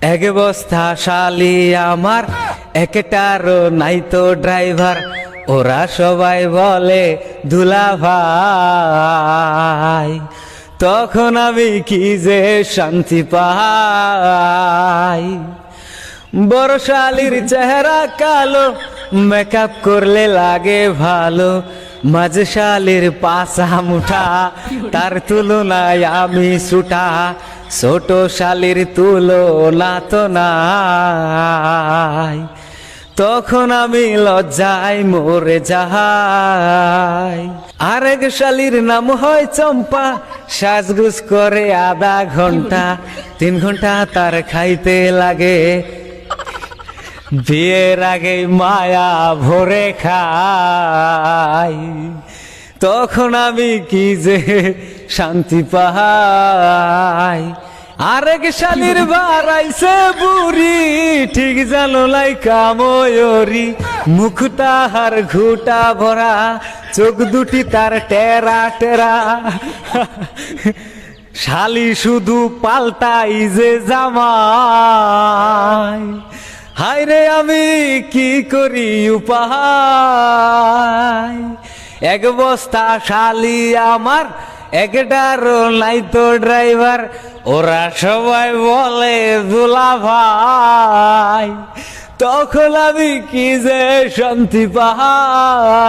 এক বস্তা শালি আমার, একটারও নাই তো ড্রাইভার। ওরা সবাই বলে, দুলা ভাই, তখন আমি কি যে শান্তি পাই? বড় শালির চেহারা কালো মেকআপ করলে লাগে ভালো। মাঝে শালির পাশা মুঠা তার তুলনায় আমি ছুটা ছোট শালির তুলনা তো নাই। তখন আমি লজ্জায় মরে যাই। আরেক শালির নাম হয় চম্পা, সাজগুজ করে আধা ঘণ্টা, তিন ঘণ্টা তার খাইতে লাগে। বিয়ের আগে মায়া ভরে খাই। তখন আমি কি যে শান্তি পাই। আরেক শালির বাড়াইছে বুড়ি, ঠিক জানো লাই কাময়রি মুখ তাহার ঘুটা ভরা, চোখ দুটি তার টেরা টেরা। শালি শুধু পাল্টাই যে জামাই। হায় রে আমি কি করি উপায়? এক বস্তা শালি আমার একটারও নাই তো ড্রাইভার, ওরা সবাই বলে, দুলা ভাই, তখন আমি কি যে শান্তি পাই?